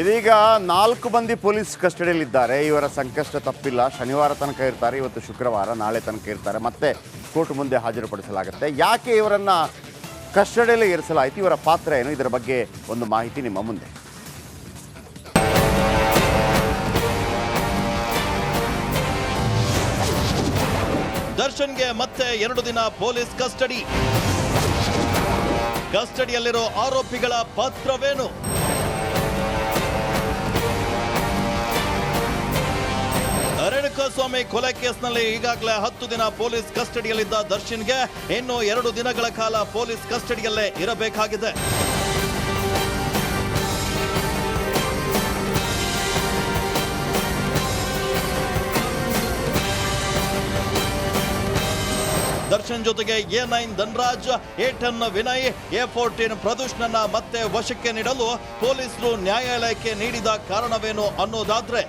ಇದೀಗ ನಾಲ್ಕು ಮಂದಿ ಪೊಲೀಸ್ ಕಸ್ಟಡಿಯಲ್ಲಿದ್ದಾರೆ. ಇವರ ಸಂಕಷ್ಟ ತಪ್ಪಿಲ್ಲ. ಶನಿವಾರ ತನಕ ಇರ್ತಾರೆ. ಇವತ್ತು ಶುಕ್ರವಾರ, ನಾಳೆ ತನಕ ಇರ್ತಾರೆ. ಮತ್ತೆ ಕೋರ್ಟ್ ಮುಂದೆ ಹಾಜರುಪಡಿಸಲಾಗುತ್ತೆ. ಯಾಕೆ ಇವರನ್ನ ಕಸ್ಟಡಿಯಲ್ಲಿ ಇರಿಸಲಾಯಿತು? ಇವರ ಪಾತ್ರ ಏನು? ಇದರ ಬಗ್ಗೆ ಒಂದು ಮಾಹಿತಿ ನಿಮ್ಮ ಮುಂದೆ. ದರ್ಶನ್ಗೆ ಮತ್ತೆ ಎರಡು ದಿನ ಪೊಲೀಸ್ ಕಸ್ಟಡಿ. ಕಸ್ಟಡಿಯಲ್ಲಿರೋ ಆರೋಪಿಗಳ ಪಾತ್ರವೇನು? ರೇಣುಕಾಸ್ವಾಮಿ ಕೊಲೆ ಕೇಸ್ನಲ್ಲಿ ಈಗಾಗಲೇ ಹತ್ತು ದಿನ ಪೊಲೀಸ್ ಕಸ್ಟಡಿಯಲ್ಲಿದ್ದ ದರ್ಶನ್ಗೆ ಇನ್ನು ಎರಡು ದಿನಗಳ ಕಾಲ ಪೊಲೀಸ್ ಕಸ್ಟಡಿಯಲ್ಲೇ ಇರಬೇಕಾಗಿದೆ. ದರ್ಶನ್ ಜೊತೆಗೆ A nine Dhanraj, A ten Vinay, A fourteen ಪ್ರದೂಷ್ನನ್ನ ಮತ್ತೆ ವಶಕ್ಕೆ ನೀಡಲು ಪೊಲೀಸರು ನ್ಯಾಯಾಲಯಕ್ಕೆ ನೀಡಿದ ಕಾರಣವೇನು ಅನ್ನೋದಾದ್ರೆ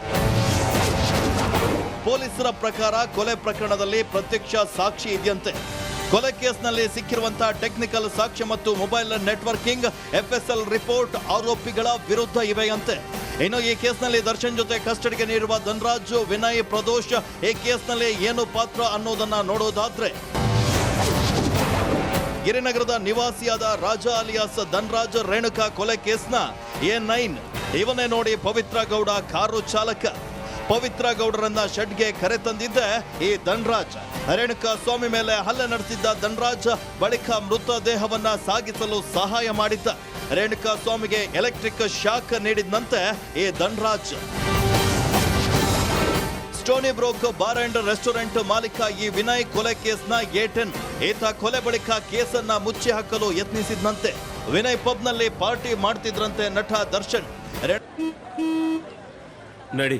ಪೊಲೀಸರ ಪ್ರಕಾರ ಕೊಲೆ ಪ್ರಕರಣದಲ್ಲಿ ಪ್ರತ್ಯಕ್ಷ ಸಾಕ್ಷಿ ಇದೆಯಂತೆ. ಕೊಲೆ ಕೇಸ್ನಲ್ಲಿ ಸಿಕ್ಕಿರುವಂತಹ ಟೆಕ್ನಿಕಲ್ ಸಾಕ್ಷ್ಯ ಮತ್ತು ಮೊಬೈಲ್ ನೆಟ್ವರ್ಕಿಂಗ್, ಎಫ್ಎಸ್ಎಲ್ ರಿಪೋರ್ಟ್ ಆರೋಪಿಗಳ ವಿರುದ್ಧ ಇವೆಯಂತೆ. ಇನ್ನು ಈ ಕೇಸ್ನಲ್ಲಿ ದರ್ಶನ್ ಜೊತೆ ಕಸ್ಟಡಿಗೆ ನೀಡುವ ಧನ್ರಾಜ್, ವಿನಯ್, ಪ್ರದೋಷ್, ಈ ಕೇಸ್ನಲ್ಲಿ ಏನು ಪಾತ್ರ ಅನ್ನೋದನ್ನ ನೋಡೋದಾದ್ರೆ. ಗಿರಿನಗರದ ನಿವಾಸಿಯಾದ ರಾಜ ಅಲಿಯಾಸ್ ಧನ್ರಾಜ್ ರೇಣುಕಾ ಕೊಲೆ ಕೇಸ್ನ ಎ ನೈನ್. ಇವನೇ ನೋಡಿ ಪವಿತ್ರ ಗೌಡ ಕಾರು ಚಾಲಕ. ಪವಿತ್ರ ಗೌಡರನ್ನ ಶೆಡ್ಗೆ ಕರೆತಂದಿದ್ದೆ ಈ ಧನ್ರಾಜ್. ರೇಣುಕಾ ಸ್ವಾಮಿ ಮೇಲೆ ಹಲ್ಲೆ ನಡೆಸಿದ್ದ ಧನ್ರಾಜ್ ಬಳಿಕ ಮೃತದೇಹವನ್ನ ಸಾಗಿಸಲು ಸಹಾಯ ಮಾಡಿದ್ದ. ರೇಣುಕಾ ಸ್ವಾಮಿಗೆ ಎಲೆಕ್ಟ್ರಿಕ್ ಶಾಕ್ ನೀಡಿದಂತೆ ಈ Dhanraj. Stoney Brook bar and restaurant ಮಾಲೀಕ ಈ ವಿನಯ್ ಕೊಲೆ ಕೇಸ್ನ ಏಟೆನ್ ಟೆನ್. ಈತ ಕೊಲೆ ಬಳಿಕ ಕೇಸನ್ನ ಮುಚ್ಚಿ ಹಾಕಲು ಯತ್ನಿಸಿದ್ನಂತೆ. ವಿನಯ್ ಪಬ್ನಲ್ಲಿ ಪಾರ್ಟಿ ಮಾಡ್ತಿದ್ರಂತೆ ನಟ ದರ್ಶನ್. ನಡಿ.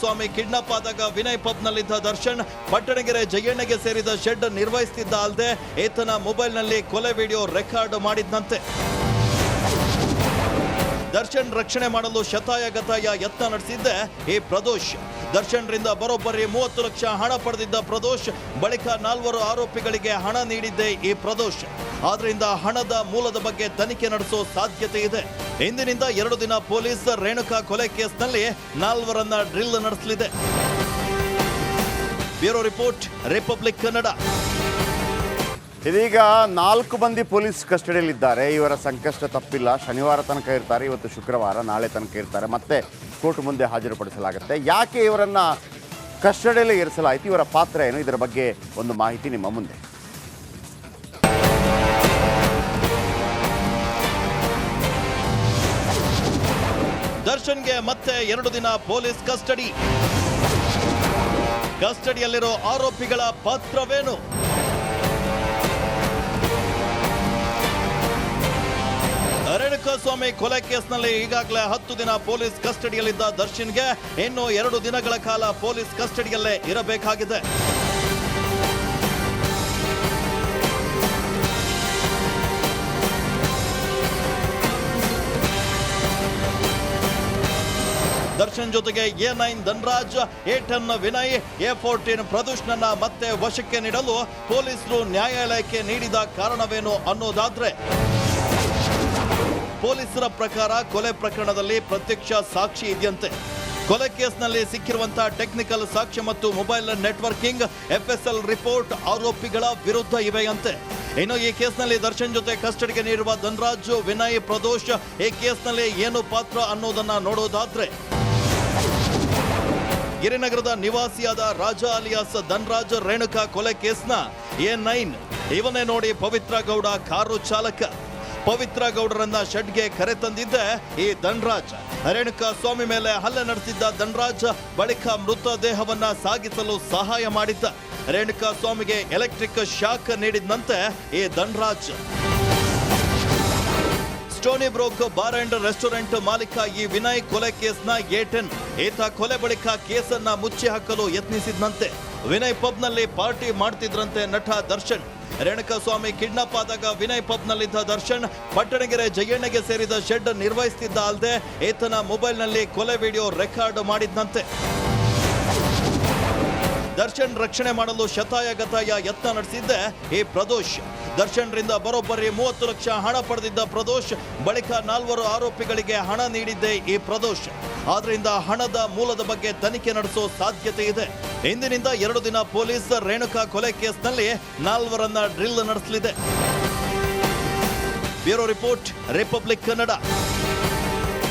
ಸ್ವಾಮಿ ಕಿಡ್ನಾಪ್ ಆದಾಗ ವಿನಯ್ ಪಬ್ನಲ್ಲಿದ್ದ ದರ್ಶನ್, ಪಟ್ಟಣಗೆರೆ ಜಯಣ್ಣಗೆ ಸೇರಿದ ಶೆಡ್ ನಿರ್ವಹಿಸುತ್ತಿದ್ದ ಅಲ್ಲದೆ ಈತನ ಮೊಬೈಲ್ನಲ್ಲಿ ಕೊಲೆ ವಿಡಿಯೋ ರೆಕಾರ್ಡ್ ಮಾಡಿದ್ನಂತೆ. ದರ್ಶನ್ ರಕ್ಷಣೆ ಮಾಡಲು ಶತಾಯ ಗತಾಯ ಯತ್ನ ನಡೆಸಿದ್ದೆ ಈ ಪ್ರದೋಷ್. ದರ್ಶನ್ರಿಂದ ಬರೋಬ್ಬರಿ ಮೂವತ್ತು ಲಕ್ಷ ಹಣ ಪಡೆದಿದ್ದ ಪ್ರದೋಷ್ ಬಳಿಕ ನಾಲ್ವರು ಆರೋಪಿಗಳಿಗೆ ಹಣ ನೀಡಿದ್ದೆ ಈ ಪ್ರದೋಷ್. ಆದ್ರಿಂದ ಹಣದ ಮೂಲದ ಬಗ್ಗೆ ತನಿಖೆ ನಡೆಸೋ ಸಾಧ್ಯತೆ ಇದೆ. ಇಂದಿನಿಂದ ಎರಡು ದಿನ ಪೊಲೀಸ್ ರೇಣುಕಾ ಕೊಲೆ ಕೇಸ್ನಲ್ಲಿ ನಾಲ್ವರನ್ನ ಡ್ರಿಲ್ ನಡೆಸಲಿದೆ. Bureau report, Republic Kannada. ಇದೀಗ ನಾಲ್ಕು ಮಂದಿ ಪೊಲೀಸ್ ಕಸ್ಟಡಿಯಲ್ಲಿದ್ದಾರೆ. ಇವರ ಸಂಕಷ್ಟ ತಪ್ಪಿಲ್ಲ. ಶನಿವಾರ ತನಕ ಇರ್ತಾರೆ. ಇವತ್ತು ಶುಕ್ರವಾರ, ನಾಳೆ ತನಕ ಇರ್ತಾರೆ. ಮತ್ತೆ ಕೋರ್ಟ್ ಮುಂದೆ ಹಾಜರುಪಡಿಸಲಾಗುತ್ತೆ. ಯಾಕೆ ಇವರನ್ನ ಕಸ್ಟಡಿಯಲ್ಲಿ ಇರಿಸಲಾಯಿತು? ಇವರ ಪಾತ್ರ ಏನು? ಇದರ ಬಗ್ಗೆ ಒಂದು ಮಾಹಿತಿ ನಿಮ್ಮ ಮುಂದೆ. ದರ್ಶನ್ಗೆ ಮತ್ತೆ ಎರಡು ದಿನ ಪೊಲೀಸ್ ಕಸ್ಟಡಿ. ಕಸ್ಟಡಿಯಲ್ಲಿರೋ ಆರೋಪಿಗಳ ಪಾತ್ರವೇನು? ರೇಣುಕಾಸ್ವಾಮಿ ಕೊಲೆ ಕೇಸ್ನಲ್ಲಿ ಈಗಾಗಲೇ ಹತ್ತು ದಿನ ಪೊಲೀಸ್ ಕಸ್ಟಡಿಯಲ್ಲಿದ್ದ ದರ್ಶನ್ಗೆ ಇನ್ನು ಎರಡು ದಿನಗಳ ಕಾಲ ಪೊಲೀಸ್ ಕಸ್ಟಡಿಯಲ್ಲೇ ಇರಬೇಕಾಗಿದೆ. ದರ್ಶನ್ ಜೊತೆಗೆ A nine Dhanraj, A ten Vinay, A fourteen ಪ್ರದೂಷ್ನನ್ನ ಮತ್ತೆ ವಶಕ್ಕೆ ನೀಡಲು ಪೊಲೀಸರು ನ್ಯಾಯಾಲಯಕ್ಕೆ ನೀಡಿದ ಕಾರಣವೇನು ಅನ್ನೋದಾದ್ರೆ ಪೊಲೀಸರ ಪ್ರಕಾರ ಕೊಲೆ ಪ್ರಕರಣದಲ್ಲಿ ಪ್ರತ್ಯಕ್ಷ ಸಾಕ್ಷಿ ಇದೆಯಂತೆ. ಕೊಲೆ ಕೇಸ್ನಲ್ಲಿ ಸಿಕ್ಕಿರುವಂತಹ ಟೆಕ್ನಿಕಲ್ ಸಾಕ್ಷ್ಯ ಮತ್ತು ಮೊಬೈಲ್ ನೆಟ್ವರ್ಕಿಂಗ್, ಎಫ್ಎಸ್ಎಲ್ ರಿಪೋರ್ಟ್ ಆರೋಪಿಗಳ ವಿರುದ್ಧ ಇವೆಯಂತೆ. ಇನ್ನು ಈ ಕೇಸ್ನಲ್ಲಿ ದರ್ಶನ್ ಜೊತೆ ಕಸ್ಟಡಿಗೆ ನೀಡಿರುವ ಧನ್ರಾಜ್, ವಿನಯ್, ಪ್ರದೋಷ್, ಈ ಕೇಸ್ನಲ್ಲಿ ಏನು ಪಾತ್ರ ಅನ್ನೋದನ್ನ ನೋಡೋದಾದ್ರೆ. ಗಿರಿನಗರದ ನಿವಾಸಿಯಾದ ರಾಜ ಅಲಿಯಾಸ್ ಧನ್ರಾಜ್ ರೇಣುಕಾ ಕೊಲೆ ಕೇಸ್ನ ಎ ನೈನ್ ಇವನೇ ನೋಡಿ ಪವಿತ್ರ ಗೌಡ ಕಾರು ಚಾಲಕ. ಪವಿತ್ರ ಗೌಡರನ್ನ ಶೆಡ್ಗೆ ಕರೆತಂದಿದ್ದೆ ಈ ಧನ್ರಾಜ್. ರೇಣುಕಾ ಸ್ವಾಮಿ ಮೇಲೆ ಹಲ್ಲೆ ನಡೆಸಿದ್ದ ಧನ್ರಾಜ್ ಬಳಿಕ ಮೃತದೇಹವನ್ನ ಸಾಗಿಸಲು ಸಹಾಯ ಮಾಡಿದ್ದ. ರೇಣುಕಾ ಸ್ವಾಮಿಗೆ ಎಲೆಕ್ಟ್ರಿಕ್ ಶಾಕ್ ನೀಡಿದಂತೆ ಈ Dhanraj. Stoney Brook bar and restaurant ಮಾಲೀಕ ಈ ವಿನಯ್ ಕೊಲೆ ಕೇಸ್ನ ಎ ಈತ ಕೊಲೆ ಬಳಿಕ ಕೇಸನ್ನ ಮುಚ್ಚಿ ಹಾಕಲು ಯತ್ನಿಸಿದಂತೆ ವಿನಯ್ ಪಬ್ನಲ್ಲಿ ಪಾರ್ಟಿ ಮಾಡ್ತಿದ್ರಂತೆ ನಟ ದರ್ಶನ್. ರೇಣುಕಸ್ವಾಮಿ ಕಿಡ್ನಾಪ್ ಆದಾಗ ವಿನಯ್ ಪಬ್ನಲ್ಲಿದ್ದ ದರ್ಶನ್, ಪಟ್ಟಣಗೆರೆ ಜಯಣ್ಣಗೆ ಸೇರಿದ ಶೆಡ್ ನಿರ್ವಹಿಸುತ್ತಿದ್ದ ಅಲ್ಲದೆ ಈತನ ಮೊಬೈಲ್ನಲ್ಲಿ ಕೊಲೆ ವಿಡಿಯೋ ರೆಕಾರ್ಡ್ ಮಾಡಿದ್ನಂತೆ. ದರ್ಶನ್ ರಕ್ಷಣೆ ಮಾಡಲು ಶತಾಯ ಗತಾಯ ಯತ್ನ ನಡೆಸಿದ್ದೆ. ಈ ಪ್ರದೋಷ್, ದರ್ಶನ್ರಿಂದ ಬರೋಬ್ಬರಿ ಮೂವತ್ತು ಲಕ್ಷ ಹಣ ಪಡೆದಿದ್ದ ಪ್ರದೋಷ್, ಬಳಿಕ ನಾಲ್ವರು ಆರೋಪಿಗಳಿಗೆ ಹಣ ನೀಡಿದ್ದೆ ಈ ಪ್ರದೋಷ್. ಆದ್ರಿಂದ ಹಣದ ಮೂಲದ ಬಗ್ಗೆ ತನಿಖೆ ನಡೆಸೋ ಸಾಧ್ಯತೆ ಇದೆ. ಇಂದಿನಿಂದ ಎರಡು ದಿನ ಪೊಲೀಸ್ ರೇಣುಕಾ ಕೊಲೆ ಕೇಸ್ನಲ್ಲಿ ನಾಲ್ವರನ್ನ ಡ್ರಿಲ್ ನಡೆಸಲಿದೆ. Bureau report, Republic Kannada.